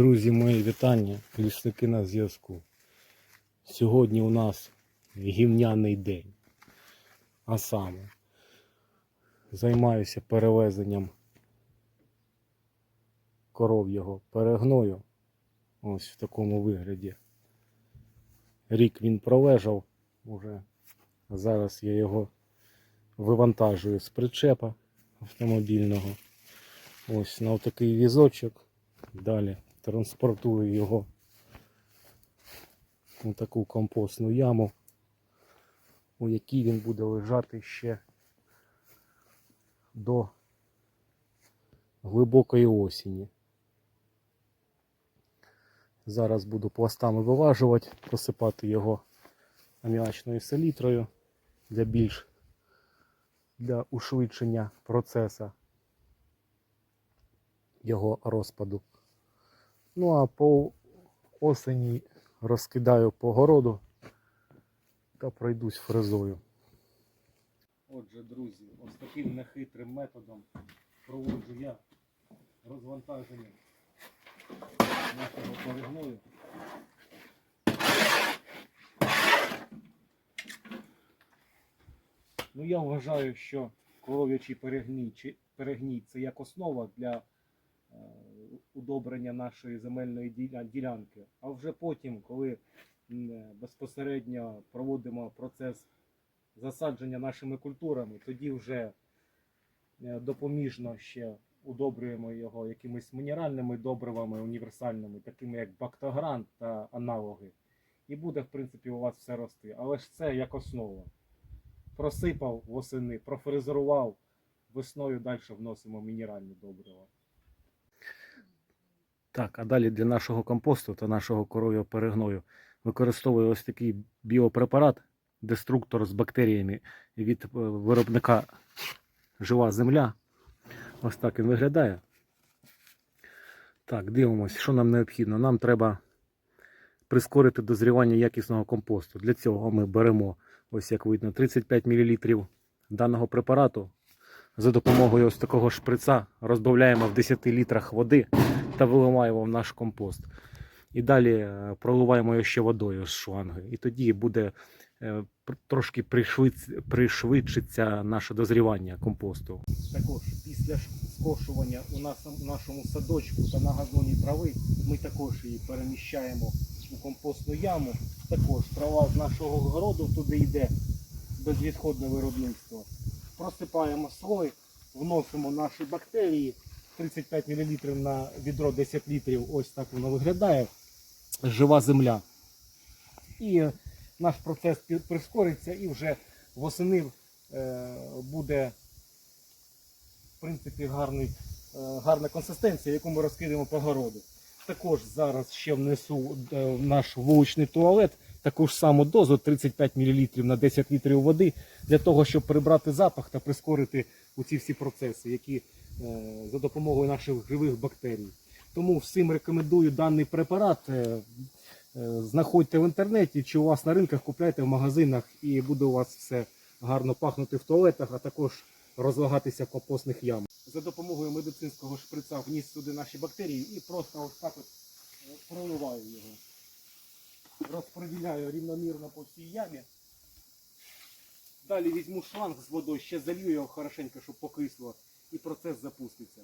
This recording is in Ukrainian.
Друзі, мої вітання, лісники на зв'язку. Сьогодні у нас гівняний день. А саме займаюся перевезенням коров'ього перегною. Ось в такому вигляді. Рік він пролежав уже. Зараз я його вивантажую з причепа автомобільного. Ось на такий візочок. Далі транспортую його у таку компостну яму, у якій він буде лежати ще до глибокої осені. Зараз буду пластами виважувати, посипати його аміачною селітрою для більш для ушвидшення процесу його розпаду. Ну а по осені розкидаю по городу та пройдусь фрезою. Отже, друзі, ось таким нехитрим методом проводжу я розвантаження нашого перегною. Ну, я вважаю, що коров'ячий перегній, перегній це як основа для е, удобрення нашої земельної ділянки. А вже потім, коли е, безпосередньо проводимо процес засадження нашими культурами, тоді вже е, допоміжно ще удобрюємо його якимись мінеральними добривами універсальними, такими як бактогрант та аналоги. І буде, в принципі, у вас все рости. Але ж це як основа. Просипав восени, профрезерував, весною далі вносимо мінеральні добрива. Так, а далі для нашого компосту та нашого коров'я перегною використовую ось такий біопрепарат, деструктор з бактеріями від е, виробника Жива Земля. Ось так він виглядає. Так, дивимось, що нам необхідно. Нам треба прискорити дозрівання якісного компосту. Для цього ми беремо, ось як видно, 35 мл даного препарату. За допомогою ось такого шприца розбавляємо в 10 літрах води та виливаємо в наш компост. І далі е, проливаємо його ще водою з шланги. І тоді буде е, трошки пришвидшиться наше дозрівання компосту. Також після скошування у нас у нашому садочку та на газоні трави ми також її переміщаємо у компостну яму. Також трава з нашого городу туди йде безвідходне виробництво. Просипаємо слой, вносимо наші бактерії. 35 мл на відро 10 літрів. Ось так воно виглядає. Жива земля. І наш процес прискориться і вже восени е, буде в принципі гарний, е, гарна консистенція, яку ми розкидаємо по городу. Також зараз ще внесу е, наш вуличний туалет таку ж саму дозу 35 мл на 10 літрів води для того, щоб прибрати запах та прискорити ці всі процеси, які е, за допомогою наших живих бактерій. Тому всім рекомендую даний препарат. е, е, Знаходьте в інтернеті чи у вас на ринках, купляйте в магазинах і буде у вас все гарно пахнути в туалетах, а також розлагатися в компостних ямах. За допомогою медицинського шприца вніс сюди наші бактерії і просто ось так от проливаю його. Розподіляю рівномірно по всій ямі. Далі візьму шланг з водою, ще залью його хорошенько, щоб покисло, і процес запуститься.